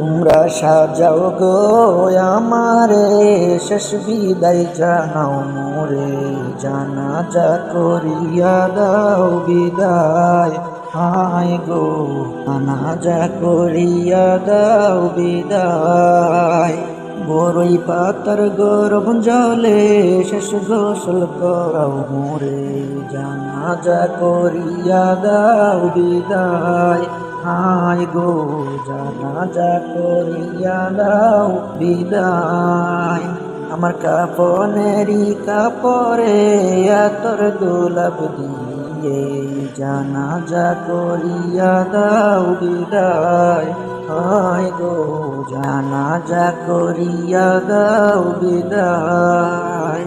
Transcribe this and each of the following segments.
তোমরা সাজাও গো আমারে, শেষ বিদায় জানাও মোরে। জানা যা করিয়া দাও বিদায়। হায় গো, জানাজা করিয়া দাও বিদায়। বড়ই পাতার গরম জলে শেষ গোসল করাও মোরে। জানাজা করিয়া দাও বিদায়। হায় গো, জানাজা করিয়া দাও বিদায়। আমার কাপনেরই কাপড়ে এতর গোলাপ দিয়ে জানাজা করিয়া দাও বিদায়। হায় গো জানাজা করিয়া দাও বিদায়।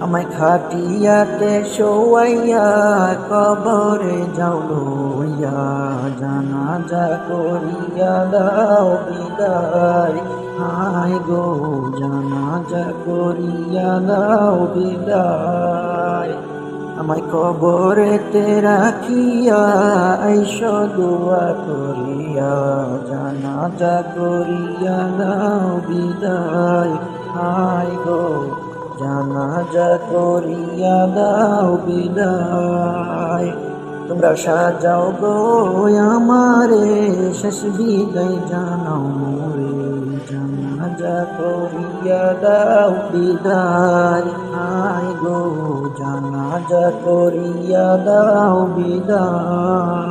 আমায় খাটিয়াতে শোয়াইয়া কবরে যাও লইয়া। জানাজা করিয়া দাও বিদায়। হায় গো জানাজা করিয়া দাও বিদায়। আমায় কবরেতে রাখিয়া আইস দোয়া করিয়া, জানাজা করিয়া দাও বিদায়। হায় গো, জানাজা করিয়া দাও বিদায়। তোমরা সাজাও গো আমারে, শেষ বিদায় জানাও মোরে। জানাজা করিয়া দাও বিদায়। হায় গো জানাজা করিয়া দাও বিদায়।